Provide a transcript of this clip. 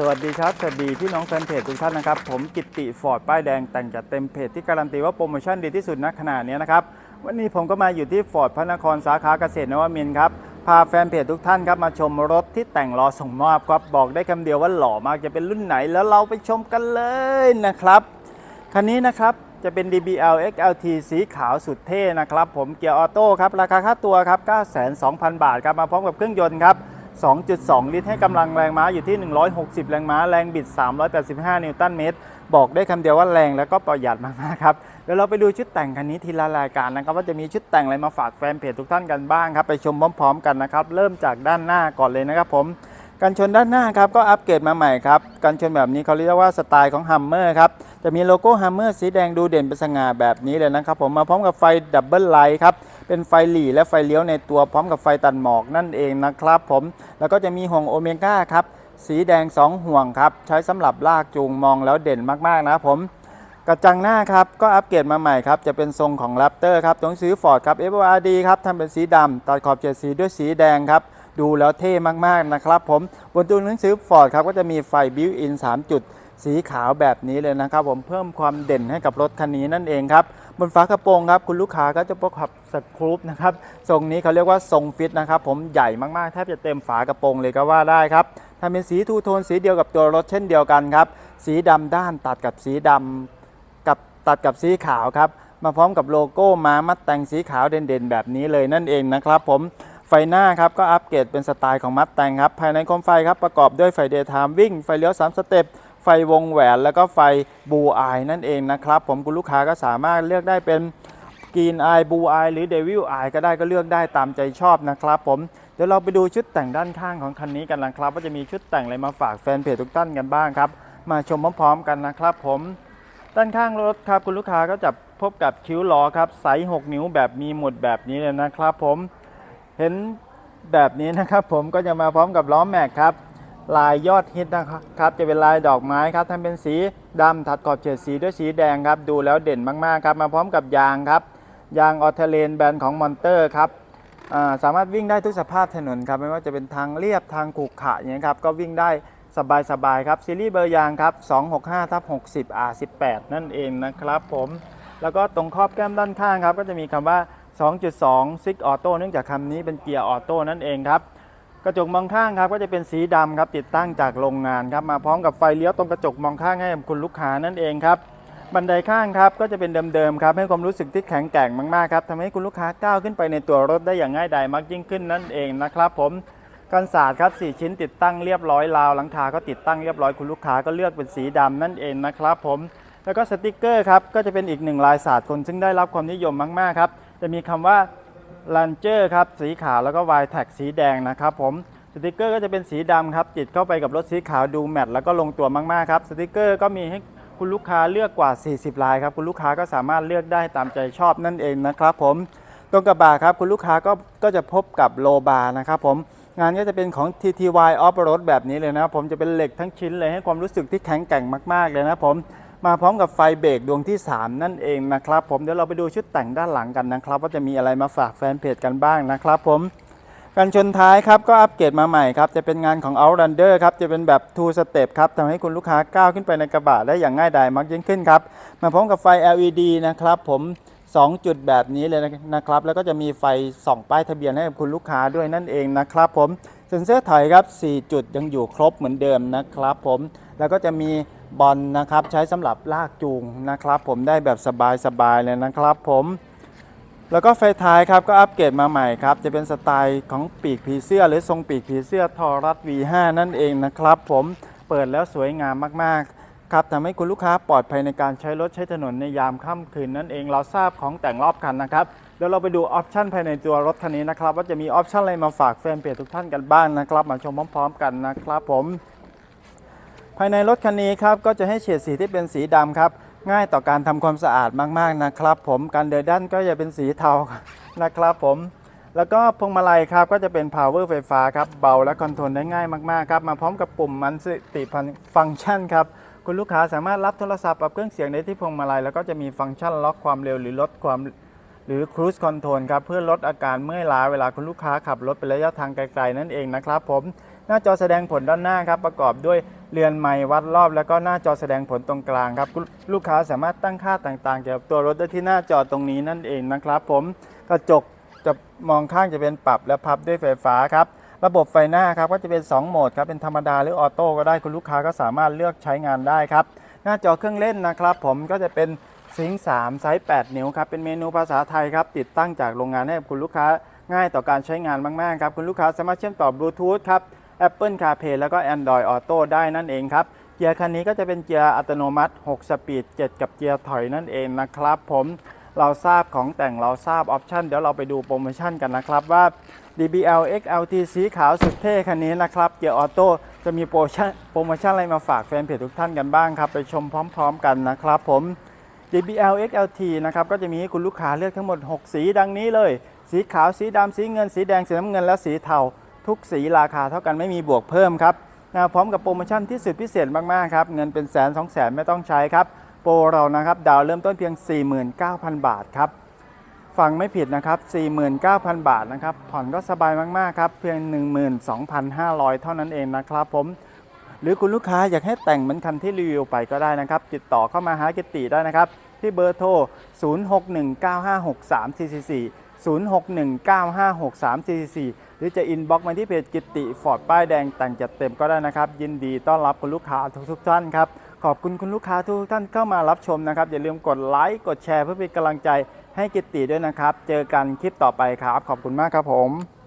สวัสดีครับ สวัสดีพี่น้องแฟนเพจทุกท่านนะครับ ผมกิติฟอร์ดป้ายแดงแต่งจัดเต็มเพจที่การันตีว่าโปรโมชั่นดีที่สุดณขณะนี้นะครับ วันนี้ผมก็มาอยู่ที่ฟอร์ดพระนครสาขาเกษตรนวมินทร์ครับ พาแฟนเพจทุกท่านครับมาชมรถที่แต่งรอส่งมอบครับ บอกได้คำเดียวว่าหล่อมากจะเป็นรุ่นไหนแล้วเราไปชมกันเลยนะครับคันนี้นะครับจะเป็น DBL XLT สีขาวสุดเท่นะครับ ผมเกียร์ออโต้ครับราคาค่าตัวครับ 9,200 0 บาทครับมาพร้อมกับเครื่องยนต์ครับ 2.2 ลิตรให้กำลังแรงม้าอยู่ที่ 160 แรงม้า แรงบิด 385 นิวตันเมตร บอกได้คำเดียวว่าแรงแล้วก็ประหยัดมากๆครับเดี๋ยวเราไปดูชุดแต่งคันนี้ทีละรายการนะครับ ว่าจะมีชุดแต่งอะไรมาฝากแฟนเพจทุกท่านกันบ้างครับ ไปชมพร้อมๆ กันนะครับ เริ่มจากด้านหน้าก่อนเลยนะครับผมกันชนด้านหน้าครับก็อัปเกรดมาใหม่ครับกันชนแบบนี้เขาเรียกว่าสไตล์ของฮัมเมอร์ครับจะมีโลโก้ฮัมเมอร์สีแดงดูเด่นเป็นสง่าแบบนี้เลยนะครับผมมาพร้อมกับไฟดับเบิลไลท์ครับ เป็นไฟหลีและไฟเลี้ยวในตัวพร้อมกับไฟตัดหมอกนั่นเองนะครับผม แล้วก็จะมีห่วงโอเมก้าครับ สีแดง 2 ห่วงครับ ใช้สำหรับลากจูงมองแล้วเด่นมากๆนะผมกระจังหน้าครับ ก็อัปเกรดมาใหม่ครับ จะเป็นทรงของ Raptor ครับต้องซื้อ Ford ครับ FORD ครับทำเป็นสีดำตัดขอบเจ็ดสีด้วยสีแดงครับ ดูแล้วเท่มากๆนะครับผม บนตัวหนังสือ Ford ครับ ก็จะมีไฟ Built-in 3 จุด สีขาวแบบนี้เลยนะครับ ผมเพิ่มความเด่นให้กับรถคันนี้นั่นเองครับบนฝากระโปรงครับคุณลูกค้าก็จะประกอบสครูปนะครับทรงนี้เขาเรียกว่าทรงฟิตนะครับผมใหญ่มากๆแทบจะเต็มฝากระโปรงเลยก็ว่าได้ครับทำเป็นสีทูโทนสีเดียวกับตัวรถเช่นเดียวกันครับสีดำด้านตัดกับสีดำกับตัดกับสีขาวครับมาพร้อมกับโลโก้มามัดแต่งสีขาวเด่นๆ แบบนี้เลยนั่นเองนะครับผมไฟหน้าครับก็อัปเกรดเป็นสไตล์ของมัดแต่งครับภายในโคมไฟครับประกอบด้วยไฟเดย์ไทม์วิ่งไฟเลี้ยว3สเต็ป ฟวงแหวน แล้วก็ไฟบูอายนั่นเองนะครับ ผมคุณลูกค้าก็สามารถเลือกได้เป็นกรีนอายบูอายหรือเดวิลอายก็ได้ก็เลือกได้ตามใจชอบนะครับผมเดี๋ยวเราไปดูชุดแต่งด้านข้างของคันนี้กันนะครับ ว่าจะมีชุดแต่งอะไรมาฝากแฟนเพจทุกท่านกันบ้างครับ มาชมพร้อมๆกันนะครับ ผมด้านข้างรถครับคุณลูกค้าก็จะพบกับคิ้วล้อครับไซส์6นิ้วแบบมีหมุดแบบนี้เลยนะครับ ผมเห็นแบบนี้นะครับ ผมก็จะมาพร้อมกับล้อแม็กครับ ลายยอดฮิตนะครับจะเป็นลายดอกไม้ครับทำเป็นสีดำถัดขอบเฉดสีด้วยสีแดงครับดูแล้วเด่นมากๆครับมาพร้อมกับยางครับยางออเทเลนแบรนด์ของมอนเตอร์ครับาสามารถวิ่งได้ทุกสภาพถนนครับไม่ว่าจะเป็นทางเรียบทางขรุขระอย่างนี้ครับก็วิ่งได้สบายๆครับซีรีส์เบอร์ยางครับ265ทับ60 R18 นั่นเองนะครับผมแล้วก็ตรงครอบแก้มด้านข้างครับก็จะมีคำว่า 2.2 Six Auto เนื่องจากคำนี้เป็นเกียร์ออโต้นั่นเองครับ กระจกมองข้างครับก็จะเป็นสีดำครับติดตั้งจากโรงงานครับมาพร้อมกับไฟเลี้ยวตรงกระจกมองข้างให้กับคุณลูกค้านั่นเองครับบันไดข้างครับก็จะเป็นเดิมๆครับให้ความรู้สึกที่แข็งแกร่งมากๆครับทำให้คุณลูกค้าก้าวขึ้นไปในตัวรถได้อย่างง่ายดายมากยิ่งขึ้นนั่นเองนะครับผมกันศาสตร์ครับ 4 ชิ้นติดตั้งเรียบร้อยราวหลังคาก็ติดตั้งเรียบร้อยคุณลูกค้าก็เลือกเป็นสีดำนั่นเองนะครับผมแล้วก็สติกเกอร์ครับก็จะเป็นอีกหนึ่งลายศาสตร์คนซึ่งได้รับความนิยมมากๆครับจะมีคำว่า ลันเจอร์ครับสีขาวแล้วก็วายแท็กสีแดงนะครับผมสติกเกอร์ก็จะเป็นสีดำครับติดเข้าไปกับรถสีขาวดูแมทแล้วก็ลงตัวมากๆครับสติกเกอร์ก็มีให้คุณลูกค้าเลือกกว่า 40 ลายครับคุณลูกค้าก็สามารถเลือกได้ตามใจชอบนั่นเองนะครับผมตรงกระบะครับคุณลูกค้าก็ก็จะพบกับโลบาร์นะครับผมงานก็จะเป็นของ TTY Off Road แบบนี้เลยนะครับผมจะเป็นเหล็กทั้งชิ้นเลยให้ความรู้สึกที่แข็งแกร่งมาก ๆ เลยนะครับผม มาพร้อมกับไฟเบรกดวงที่ 3 นั่นเองนะครับ ผมเดี๋ยวเราไปดูชุดแต่งด้านหลังกันนะครับ ว่าจะมีอะไรมาฝากแฟนเพจกันบ้างนะครับผมกันชนท้ายครับก็อัปเกรดมาใหม่ครับจะเป็นงานของ Outlander ครับจะเป็นแบบ two step ครับทำให้คุณลูกค้าก้าวขึ้นไปในกระบะได้อย่างง่ายดายมากยิ่งขึ้นครับมาพร้อมกับไฟ LED นะครับผม2 จุดแบบนี้เลยนะครับ แล้วก็จะมีไฟส่องป้ายทะเบียนให้กับคุณลูกค้าด้วยนั่นเองนะครับผมเซ็นเซอร์ถอยครับ 4 จุดยังอยู่ครบเหมือนเดิมนะครับผมแล้วก็จะมี บอลนะครับใช้สำหรับลากจูงนะครับ ผมได้แบบสบายๆเลยนะครับ ผมแล้วก็ไฟท้ายครับก็อัปเกรดมาใหม่ครับ จะเป็นสไตล์ของปีกผีเสื้อหรือทรงปีกผีเสื้อทอรัส V5 นั่นเองนะครับ ผมเปิดแล้วสวยงามมากๆครับทำให้คุณลูกค้าปลอดภัยในการใช้รถใช้ถนนในยามค่ำคืนนั่นเองเราทราบของแต่งรอบคันนะครับเดี๋ยวเราไปดูออปชันภายในตัวรถคันนี้นะครับ ว่าจะมีออปชันอะไรมาฝากแฟนเพจทุกท่านกันบ้างนะครับ มาชมพร้อม ๆ กันนะครับ ผม ภายในรถคันนี้ครับก็จะให้เฉดสีที่เป็นสีดำครับ ง่ายต่อการทำความสะอาดมากๆนะครับ ผมการเดินด้านก็จะเป็นสีเทานะครับ ผมแล้วก็พวงมาลัยครับก็จะเป็น power ไฟฟ้าครับเบาและคอนโทรลได้ง่ายมากๆครับมาพร้อมกับปุ่มมันสติฟังก์ชันครับคุณลูกค้าสามารถรับโทรศัพท์ปรับเครื่องเสียงได้ที่พวงมาลัยแล้วก็จะมีฟังก์ชันล็อกความเร็วหรือลดความหรือ Cruise Control ครับเพื่อลดอาการเมื่อยล้าเวลาคุณลูกค้าขับรถไประยะทางไกลๆนั่นเองนะครับผมหน้าจอแสดงผลด้านหน้าครับประกอบด้วย เรือนไม้วัดรอบแล้วก็หน้าจอแสดงผลตรงกลางครับลูกค้าสามารถตั้งค่าต่างๆ เกี่ยวกับตัวรถได้ที่หน้าจอตรงนี้นั่นเองนะครับผมกระจกจะมองข้างจะเป็นปรับและพับด้วยไฟฟ้าครับระบบไฟหน้าครับก็จะเป็น 2 โหมดครับเป็นธรรมดาหรือออโต้ก็ได้คุณลูกค้าก็สามารถเลือกใช้งานได้ครับ หน้าจอเครื่องเล่นนะครับ ผมก็จะเป็นซิงค์3ไซส์ 8 นิ้วครับเป็นเมนูภาษาไทยครับติดตั้งจากโรงงานให้คุณลูกค้าง่ายต่อการใช้งานมากๆครับคุณลูกค้าสามารถเชื่อมต่อบลูทูธครับ Apple CarPlay แล้วก็ Android Auto ได้นั่นเองครับ เกียร์คันนี้ก็จะเป็นเกียร์อัตโนมัติ 6 สปีด 7 กับเกียร์ถอยนั่นเองนะครับผมเราทราบของแต่งเราทราบออปชันเดี๋ยวเราไปดูโปรโมชั่นกันนะครับว่า DBL XLT สีขาวสุดเท่คันนี้นะครับเกียร์ออโต้จะมีโปรโมชั่นโปรโมชั่นอะไรมาฝากแฟนเพจทุกท่านกันบ้างครับ ไปชมพร้อมๆกันนะครับผม DBL XLT นะครับก็จะมีให้คุณลูกค้าเลือกทั้งหมด 6 สีดังนี้เลย สีขาวสีดำสีเงิน สีแดงสีน้ำเงินและสีเทา ทุกสีราคาเท่ากันไม่มีบวกเพิ่มครับนะพร้อมกับโปรโมชั่นที่สุดพิเศษมาก ๆ ครับ เงินเป็นแสนสองแสนไม่ต้องใช้ครับ โปรเรานะครับ ดาวเริ่มต้นเพียง 49,000 บาทครับ ฟังไม่ผิดนะครับ 49,000 บาทนะครับ ผ่อนก็สบายมาก ๆ ครับ เพียง 12,500 เท่านั้นเองนะครับผม หรือคุณลูกค้าอยากให้แต่งเหมือนคันที่รีวิวไปก็ได้นะครับ ติดต่อเข้ามาหากิตติได้นะครับ ที่เบอร์โทร 0619563444 0619563444 หรือจะอินบ็อกซ์มาที่เพจกิตติฟอร์ดป้ายแดงแต่งจัดเต็มก็ได้นะครับ ยินดีต้อนรับคุณลูกค้าทุกท่านครับ ขอบคุณคุณลูกค้าทุกท่านเข้ามารับชมนะครับ อย่าลืมกดไลค์กดแชร์เพื่อเป็นกำลังใจให้กิตติด้วยนะครับ เจอกันคลิปต่อไปครับ ขอบคุณมากครับผม